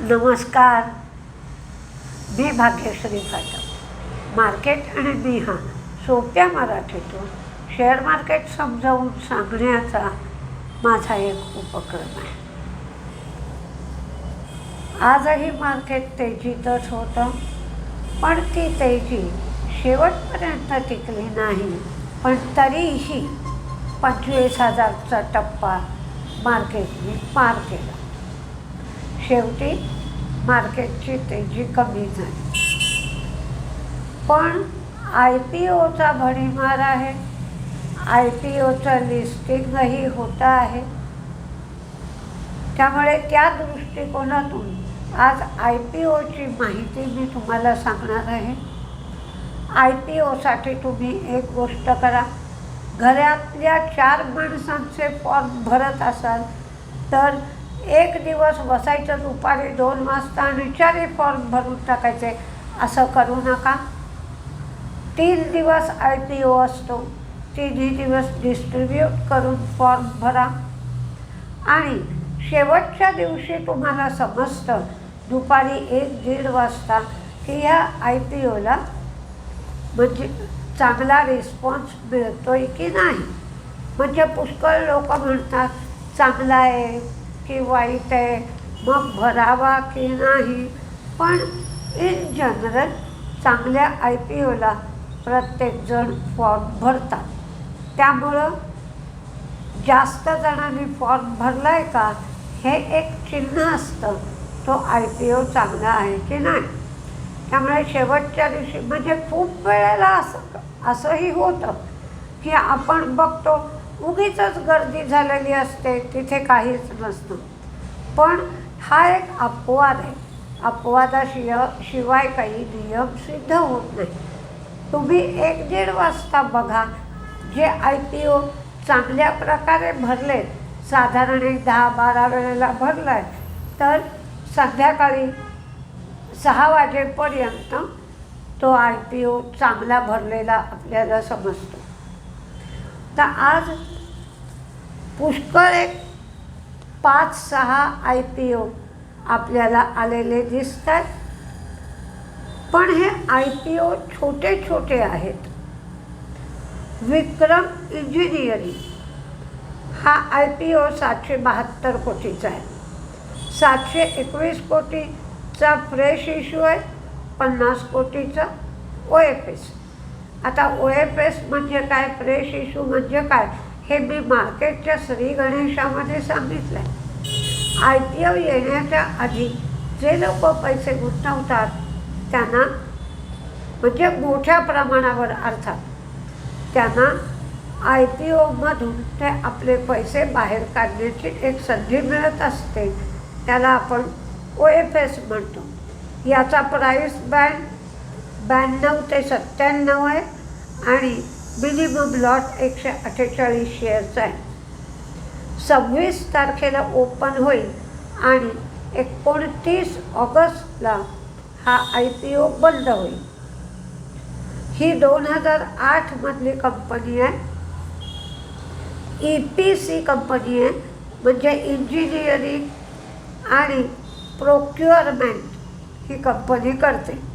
नमस्कार. मी भाग्यश्री फाटक मार्केट आणि मी हा सोप्या मराठीतून शेअर मार्केट समजावून सांगण्याचा माझा एक उपक्रम आहे. आजही मार्केट तेजीतच होतं पण ती तेजी शेवटपर्यंत टिकली नाही पण तरीही पंचवीस हजारचा टप्पा मार्केटने पार केला. शेवटी मार्केटची तेजी कमी झाली. पण आय पी ओचा भडीमार आहे. आय पी ओचं लिस्टिंगही होतं आहे. त्यामुळे त्या दृष्टिकोनातून आज आय पी ओची माहिती मी तुम्हाला सांगणार आहे. आय पी ओसाठी तुम्ही एक गोष्ट करा. घरातल्या चार माणसांचे फॉर्म भरत असाल तर एक दिवस बसायचं दुपारी दोन वाजता आणि फॉर्म भरून टाकायचे. असं करू नका. तीन दिवस आय पी ओ असतो. तिन्ही दिवस डिस्ट्रीब्यूट करून फॉर्म भरा. आणि शेवटच्या दिवशी तुम्हाला समजतं दुपारी एक दीड वाजता की ह्या आय पी ओला म्हणजे चांगला रिस्पॉन्स मिळतोय की नाही? म्हणजे पुष्कळ लोक म्हणतात चांगला आहे. की वाईट आहे मग भरावा की नाही. पण इन जनरल चांगल्या आय पी ओला प्रत्येकजण फॉर्म भरतात. त्यामुळं जास्त जणांनी फॉर्म भरला आहे का हे एक चिन्ह असतं तो आय पी ओ चांगला आहे की नाही. त्यामुळे शेवटच्या दिवशी म्हणजे खूप वेळेला असं असंही होतं की आपण बघतो उगीच गर्दी झालेली असते तिथे काहीच नसतं. पण हा एक अपवाद आहे. अपवादाशिय शिवाय काही नियम सिद्ध होत नाही. तुम्ही एक दीड वाजता बघा जे आय पी ओ चांगल्या प्रकारे भरले साधारण एक दहा बारा वेळेला भरला आहे तर संध्याकाळी सहा वाजेपर्यंत तो आय पी ओ चांगला भरलेला आपल्याला समजतो. तर आज पुष्कळ एक पाच सहा आय पी ओ आपल्याला आलेले दिसतात. पण हे आय पी ओ छोटे छोटे आहेत. विक्रम इंजिनिअरिंग हा आय पी ओ सातशे बहात्तर कोटीचा आहे. सातशे एकवीस कोटीचा फ्रेश इश्यू आहे पन्नास कोटीचा ओ एफ एस. आता ओ एफ एस म्हणजे काय प्रेश इश्यू म्हणजे काय हे मी मार्केटच्या श्री गणेशामध्ये सांगितलं आहे आय पी ओ येण्याच्या आधी जे लोक पैसे गुंतवतात त्यांना म्हणजे मोठ्या प्रमाणावर अर्थात त्यांना आय पी ओमधून ते आपले पैसे बाहेर काढण्याची एक संधी मिळत असते. त्याला आपण ओ एफ एस म्हणतो. याचा प्राईस बँड ब्याण्णव ते सत्त्याण्णव आहे आणि मिनिमम लॉट एकशे अठ्ठेचाळीस शेअर्स आहे. सव्वीस तारखेला ओपन होईल आणि एकोणतीस ऑगस्टला हा आय पी ओ बंद होईल. ही दोन हजार आठमधली कंपनी आहे. ई पी सी कंपनी आहे म्हणजे इंजिनिअरिंग आणि प्रोक्युअरमेंट ही कंपनी करते.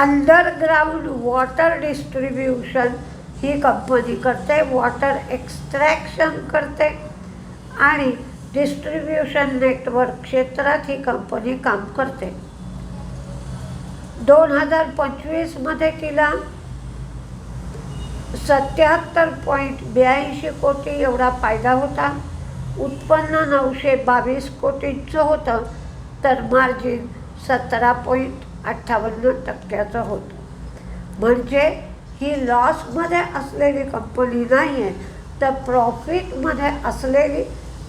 अंडरग्राऊंड वॉटर डिस्ट्रीब्युशन ही कंपनी करते वॉटर एक्स्ट्रॅक्शन करते आणि डिस्ट्रीब्युशन नेटवर्क क्षेत्रात ही कंपनी काम करते. दोन हजार पंचवीसमध्ये तिला सत्याहत्तर पॉईंट ब्याऐंशी कोटी एवढा फायदा होता. उत्पन्न नऊशे बावीस कोटींचं होतं तर मार्जिन सतरा पॉईंट अठ्ठावन्न टक्क्याचं होतं. म्हणजे ही लॉसमध्ये असलेली कंपनी नाही आहे तर प्रॉफिटमध्ये असलेली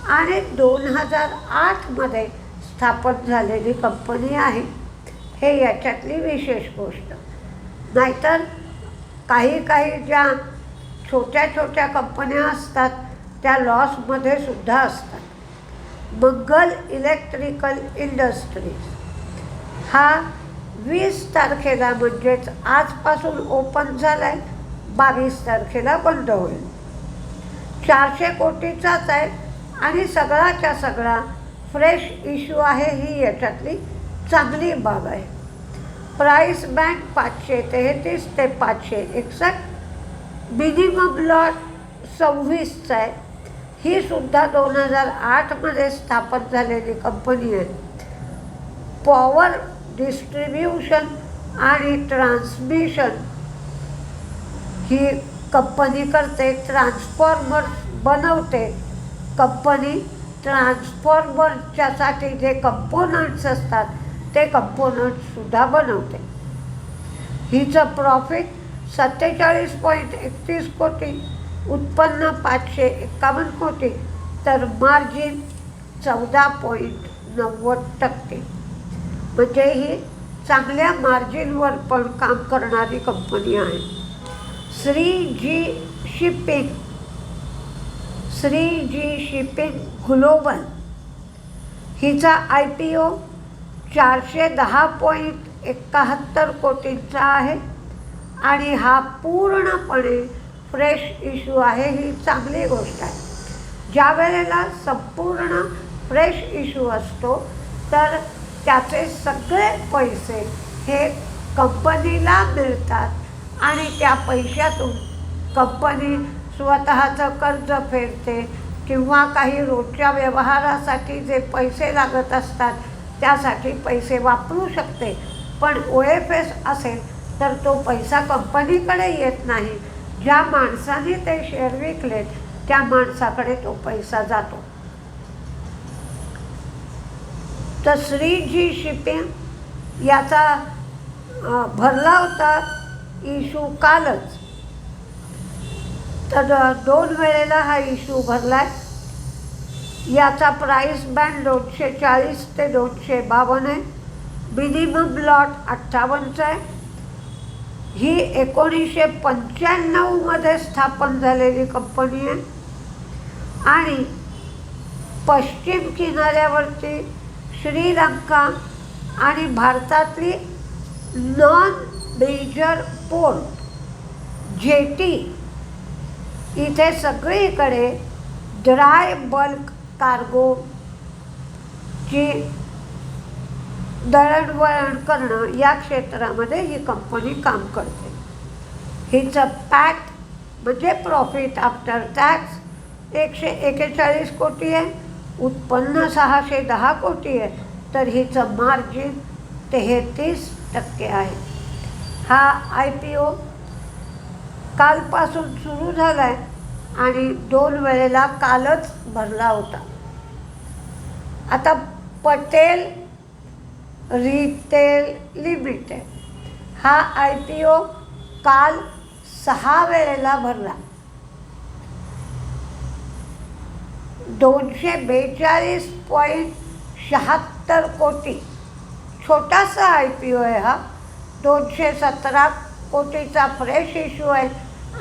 आणि दोन हजार आठमध्ये स्थापन झालेली कंपनी आहे. हे याच्यातली विशेष गोष्ट. नाहीतर काही काही ज्या छोट्या छोट्या कंपन्या असतात त्या लॉसमध्ये सुद्धा असतात. मंगल इलेक्ट्रिकल इंडस्ट्रीज हा वीस तारखेला म्हणजेच आजपासून ओपन झाला आहे बावीस तारखेला बंद होईल. चारशे कोटीचाच आहे आणि सगळाच्या सगळा फ्रेश इश्यू आहे ही याच्यातली चांगली बाब आहे. प्राईस बँक पाचशे तेहतीस ते पाचशे एकसष्ट मिनिमम लॉट सव्वीसचा आहे. ही सुद्धा दोन हजार आठमध्ये स्थापन झालेली कंपनी आहे. पॉवर डिस्ट्रीब्युशन आणि ट्रान्समिशन ही कंपनी करते ट्रान्सफॉर्मर बनवते. कंपनी ट्रान्सफॉर्मरच्यासाठी जे कंपोनंट्स असतात ते कंपोनंट्ससुद्धा बनवते. हिचं प्रॉफिट सत्तेचाळीस पॉईंट एकतीस कोटी उत्पन्न पाचशे एकावन्न कोटी तर मार्जिन चौदा पॉईंट नव्वद टक्के. म्हणजे ही चांगल्या मार्जिनवर पण काम करणारी कंपनी आहे. Shree Ji shipping Shree Ji shipping global हिचा आय पी ओ चारशे दहा पॉईंट एकाहत्तर कोटींचा आहे आणि हा पूर्णपणे फ्रेश इश्यू आहे ही चांगली गोष्ट आहे. ज्या वेळेला संपूर्ण फ्रेश इश्यू असतो तर त्याचे सगळे पैसे हे कंपनीला मिळतात. आणि त्या पैशातून कंपनी स्वतःचं कर्ज फेडते किंवा काही रोजच्या व्यवहारासाठी जे पैसे लागत असतात त्यासाठी पैसे वापरू शकते. पण ओ एफ एस असेल तर तो पैसा कंपनीकडे येत नाही. ज्या माणसाने ते शेअर विकलेत त्या माणसाकडे तो पैसा जातो. तर श्री जी शिपिंग याचा भरला होता इशू कालच. तर दोन वेळेला हा इशू आहे याचा प्राईस बँड दोनशे चाळीस ते दोनशे बावन्न आहे. मिनिमम लॉट अठ्ठावन्नचा आहे. ही एकोणीसशे पंच्याण्णवमध्ये स्थापन झालेली कंपनी आहे. आणि पश्चिम किनाऱ्यावरती श्रीलंका आणि भारतातली नॉन मेजर पोर्ट जेटी इथे सगळीकडे ड्राय बल्क कार्गो ची दळणवळण करणं या क्षेत्रामध्ये ही कंपनी काम करते. हिचं पॅट म्हणजे प्रॉफिट आफ्टर टॅक्स एकशे एकेचाळीस कोटी आहे. उत्पन्न सहाशे दहा कोटी आहे तर हिचं मार्जिन तेहतीस टक्के आहे. हा आय पी ओ कालपासून सुरू झाला आहे आणि दोन वेळेला कालच भरला होता. आता पटेल रिटेल लिमिटेड हा आय पी ओ काल सहा वेळेला भरला. दोनशे बेचाळीस पॉईंट शहात्तर कोटी. छोटासा आय पी ओ आहे हा. दोनशे सतरा कोटीचा फ्रेश इश्यू आहे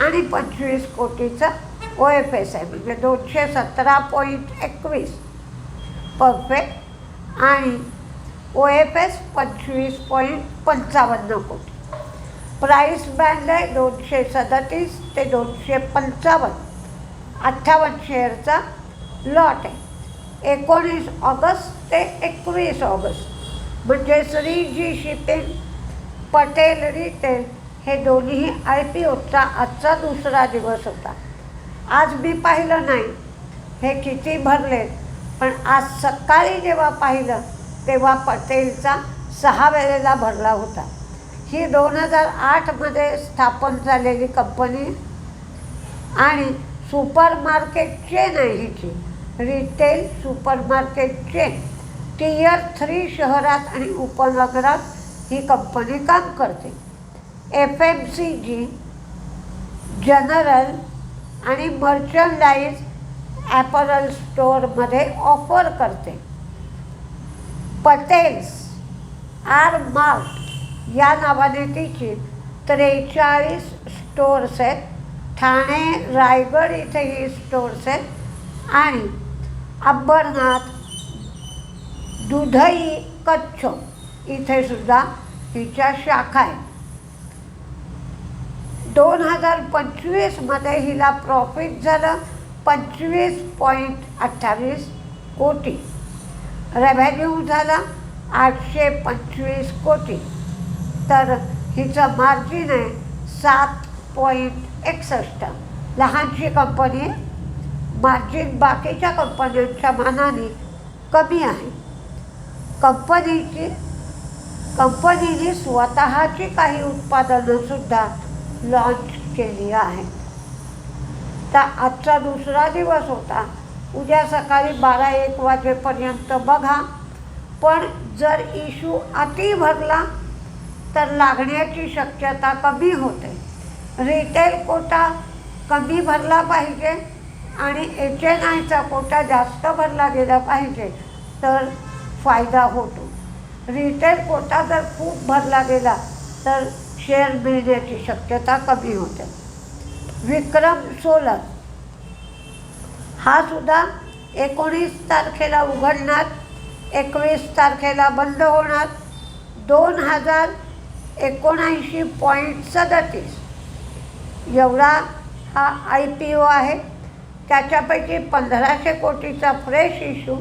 आणि पंचवीस कोटीचा ओ एफ एस आहे. म्हणजे दोनशे सतरा पॉईंट एकवीस. परफेक्ट आणि ओ एफ एस पंचवीस पॉईंट पंचावन्न कोटी. प्राईस बँड आहे दोनशे सदतीस ते दोनशे पंचावन्न. अठ्ठावन्न शेअरचा लॉट. आहे एकोणीस ऑगस्ट ते एकवीस ऑगस्ट. म्हणजे श्री जी शिपिंग पटेल रिटेल हे दोन्ही आय पी ओचा आजचा दुसरा दिवस होता. आज मी पाहिलं नाही. हे किती भरले. पण आज सकाळी जेव्हा पाहिलं तेव्हा पटेलचा सहा वेळेला भरला होता. ही दोन हजार आठमध्ये स्थापन झालेली कंपनी आणि सुपर मार्केट चेन आहे हिची रिटेल सुपरमार्केटचे चेन टियर थ्री शहरात आणि उपनगरात ही कंपनी काम करते. F M C G general आणि मर्चंडाईज ॲपरल स्टोअरमध्ये ऑफर करते. पटेल्स आर मार्ट या नावाने तिची त्रेचाळीस स्टोअर्स आहेत. ठाणे रायगड इथे ही स्टोअर्स आहेत. आणि अंबरनाथ दुधई कच्छ. इथे सुद्धा हिच्या शाखा आहेत दोन हजार पंचवीसमध्ये हिला प्रॉफिट झालं पंचवीस पॉईंट अठ्ठावीस कोटी. रेव्हेन्यू झाला आठशे पंचवीस कोटी. तर हिचं मार्जिन आहे सात पॉईंट एकसष्ट. लहानशी कंपनी आहे मार्जिन बाकीच्या कंपन्यांच्या मानाने कमी आहे. कंपनीची कंपनीने स्वतःची काही उत्पादनंसुद्धा लॉन्च केली आहेत. तर आजचा दुसरा दिवस होता. उद्या सकाळी बारा एक वाजेपर्यंत बघा. पण जर इशू अति भरला तर लागण्याची शक्यता कमी होते. रिटेल कोटा कमी भरला पाहिजे. आणि एच एन आयचा कोटा जास्त भरला गेला पाहिजे तर फायदा होतो. रिटेल कोटा जर खूप भरला गेला तर शेअर मिळण्याची शक्यता कमी होते. विक्रम सोलर हा सुद्धा एकोणीस तारखेला उघडणार एकवीस तारखेला बंद होणार दोन हजार एकोणऐंशी पॉईंट सदतीस. एवढा हा आय पी ओ आहे. त्याच्यापैकी पंधराशे कोटीचा फ्रेश इश्यू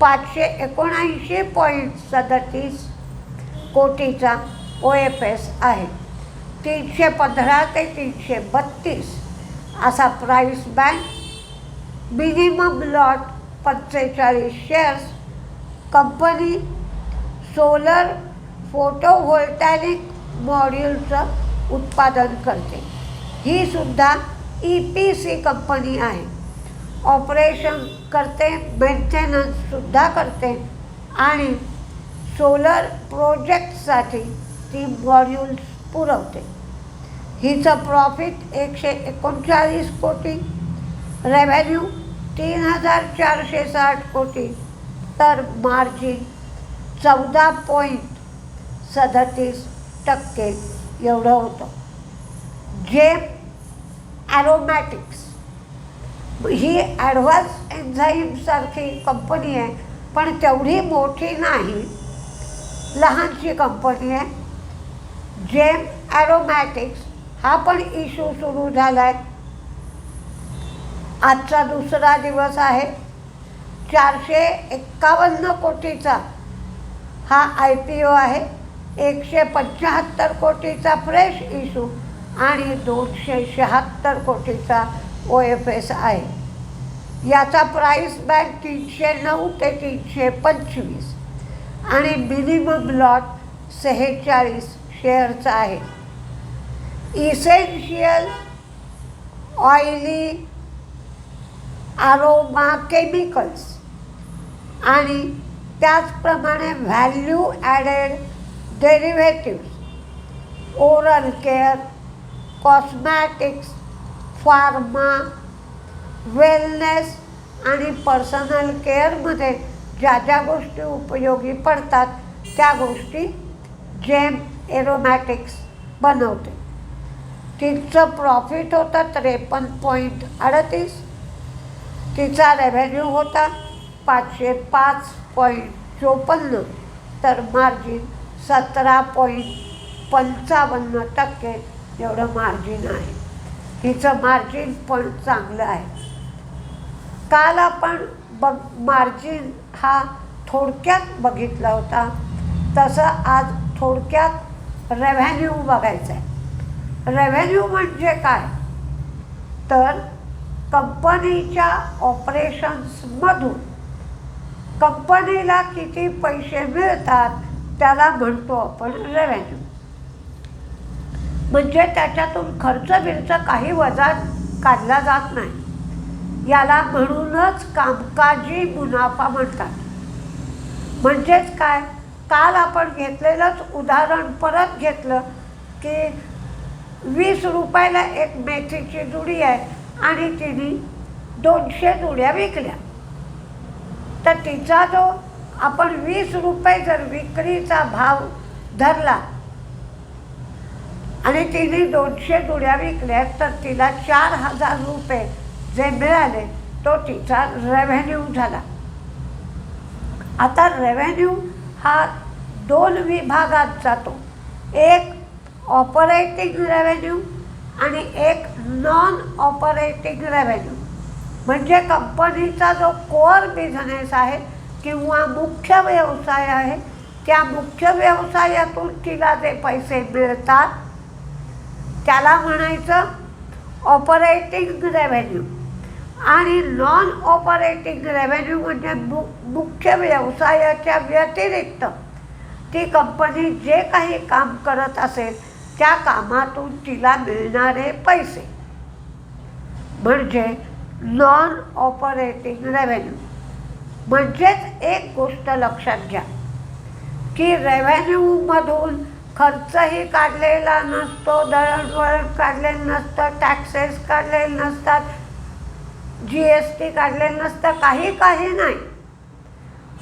पाचशे एकोणऐंशी पॉईंट सदतीस कोटीचा ओ एफ एस आहे. तीनशे पंधरा ते तीनशे बत्तीस असा प्राईस बँक मिनिमम लॉट पंचेचाळीस शेअर्स कंपनी सोलर फोटोव्होल्टॅनिक मॉड्यूलचं उत्पादन करते. ही सुद्धा ई पी सी कंपनी आहे. ऑपरेशन करते मेंटेनन्ससुद्धा करते आणि सोलर प्रोजेक्टसाठी ती मॉड्यूल्स पुरवते. हिचं प्रॉफिट एकशे एकोणचाळीस कोटी रेव्हेन्यू तीन हजार चारशे साठ कोटी. तर मार्जिन चौदा पॉईंट सदतीस टक्के एवढं होतं. जे ॲरोमॅटिक्स ही ॲडव्हान्स एन्झाईमसारखी कंपनी आहे पण तेवढी मोठी नाही. लहानशी कंपनी आहे. जेम ॲरोमॅटिक्स हा पण इशू सुरू झाला आहे आजचा दुसरा दिवस आहे. चारशे एक्कावन्न कोटीचा हा आय पी ओ आहे. एकशे पंच्याहत्तर कोटीचा फ्रेश इशू आणि दोनशे शहात्तर कोटीचा ओ एफ एस आहे. याचा प्राईस बँक तीनशे नऊ ते तीनशे पंचवीस. आणि मिनिमम लॉट सेहेचाळीस शेअरचा आहे. इसेन्शियल ऑइली आरोमा केमिकल्स आणि त्याचप्रमाणे value added derivatives oral care cosmetics pharma wellness आणि पर्सनल केअरमध्ये ज्या ज्या गोष्टी उपयोगी पडतात त्या गोष्टी जेम एरोमॅटिक्स बनवते. तिचं प्रॉफिट होतं त्रेपन्न पॉईंट अडतीस. तिचा रेव्हेन्यू होता पाचशे पाच पॉईंट चोपन्न. तर मार्जिन सतरा पॉईंट पंचावन्न टक्के. एवढं मार्जिन आहे. हिचं मार्जिन पण चांगलं आहे. काल आपण बघ मार्जिन हा थोडक्यात बघितला होता. तसं आज थोडक्यात रेव्हेन्यू बघायचं आहे. रेव्हेन्यू म्हणजे काय? तर कंपनीच्या ऑपरेशन्समधून कंपनीला किती पैसे मिळतात त्याला म्हणतो आपण रेव्हेन्यू म्हणजे त्याच्यातून खर्च बिर्च काही वजा काढला जात नाही. याला म्हणूनच कामकाजी मुनाफा म्हणतात. म्हणजेच काय? काल आपण घेतलेलंच उदाहरण परत घेतलं की वीस रुपयाला एक मेथीची जुडी आहे आणि तिने दोनशे जुड्या विकल्या. तर तिचा जो आपण वीस रुपये जर विक्रीचा भाव धरला आणि तिने दोनशे गुड्या विकल्या तर तिला चार हजार रुपये जे मिळाले तो तिचा रेव्हेन्यू झाला. आता रेव्हेन्यू हा दोन विभागात जातो. एक ऑपरेटिंग रेव्हेन्यू आणि एक नॉन ऑपरेटिंग रेव्हेन्यू म्हणजे कंपनीचा जो कोअर बिझनेस आहे किंवा मुख्य व्यवसाय आहे त्या मुख्य व्यवसायातून तिला जे पैसे मिळतात त्याला म्हणायचं ऑपरेटिंग रेव्हेन्यू आणि नॉन ऑपरेटिंग रेव्हेन्यू म्हणजे मु मुख्य व्यवसायाच्या व्यतिरिक्त ती कंपनी जे काही काम करत असेल त्या कामातून तिला मिळणारे पैसे. म्हणजे नॉन ऑपरेटिंग रेव्हेन्यू म्हणजेच एक गोष्ट लक्षात घ्या की रेव्हेन्यूमधून खर्चही काढलेला नसतो दळणवळण काढलेलं नसतं टॅक्सेस काढलेले नसतात जी एस टी काढलेलं नसतं काही काही नाही.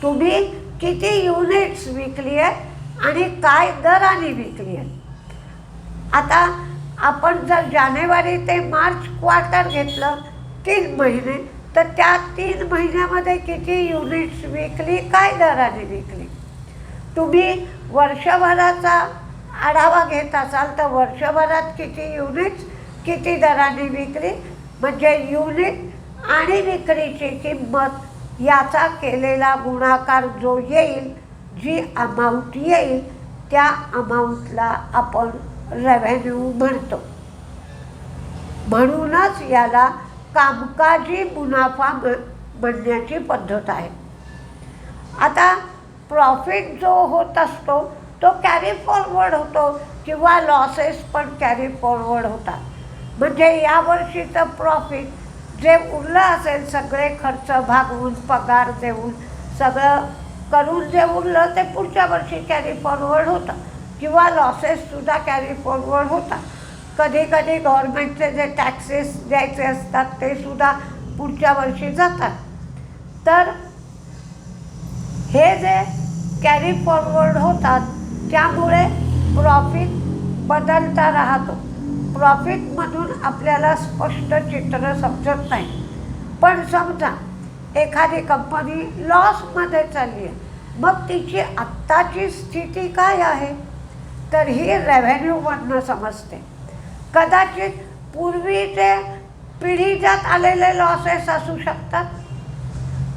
तुम्ही किती युनिट्स विकली आहे आणि काय दराने विकली आहे आता आपण जर जानेवारी ते मार्च क्वार्टर घेतलं तीन महिने तर त्या तीन महिन्यामध्ये किती युनिट्स विकली काय दराने विकली? तुम्ही वर्षभराचा आढावा घेत असाल तर वर्षभरात किती युनिट्स किती दराने विक्री म्हणजे युनिट आणि विक्रीची किंमत याचा केलेला गुणाकार जो येईल जी अमाऊंट येईल त्या अमाऊंटला आपण रेव्हेन्यू म्हणतो. म्हणूनच याला कामकाजी मुनाफा म्हणण्याची पद्धत आहे. आता प्रॉफिट जो होत असतो तो कॅरी फॉरवर्ड होतो किंवा लॉसेस पण कॅरी फॉरवर्ड होतात. म्हणजे यावर्षीचं प्रॉफिट जे उरलं असेल सगळे खर्च भागवून पगार देऊन सगळं करून जे उरलं ते पुढच्या वर्षी कॅरी फॉरवर्ड होतं. किंवा लॉसेससुद्धा कॅरी फॉरवर्ड होतात. कधी कधी गव्हर्मेंटचे जे टॅक्सेस द्यायचे असतात ते सुद्धा पुढच्या वर्षी जातात. तर हे जे कॅरी फॉरवर्ड होतात त्यामुळे प्रॉफिट बदलता राहतो. प्रॉफिटमधून आपल्याला स्पष्ट चित्र समजत नाही. पण समजा एखादी कंपनी लॉसमध्ये चालली आहे मग तिची आत्ताची स्थिती काय आहे? तर ही रेव्हेन्यूमधनं समजते. कदाचित पूर्वीचे पिढीजात आलेले लॉसेस असू शकतात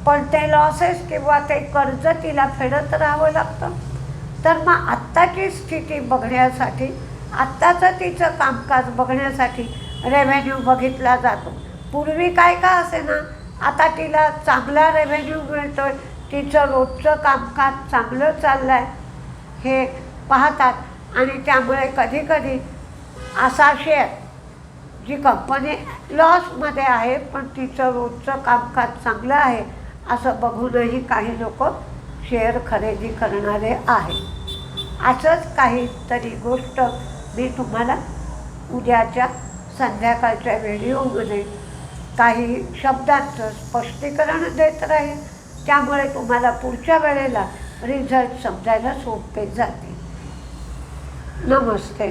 पण ते लॉसेस किंवा ते कर्ज तिला फेडत राहावं लागतं. तर मग आत्ताची स्थिती बघण्यासाठी आत्ताचं तिचं कामकाज बघण्यासाठी रेव्हेन्यू बघितला जातो. पूर्वी काय का असे ना आता तिला चांगला रेव्हेन्यू मिळतो आहे तिचं रोजचं कामकाज चांगलं चाललं आहे हे पाहतात. आणि त्यामुळे कधीकधी असा शेअर जी कंपनी लॉसमध्ये आहे पण तिचं रोजचं कामकाज चांगलं आहे असं बघूनही काही लोक शेअर खरेदी करणारे आहे. असंच काहीतरी गोष्ट मी तुम्हाला उद्याच्या संध्याकाळच्या व्हिडिओमध्ये काही शब्दांचं स्पष्टीकरण देत राहील त्यामुळे तुम्हाला पुढच्या वेळेला रिझल्ट समजायला सोपे जाते नमस्ते.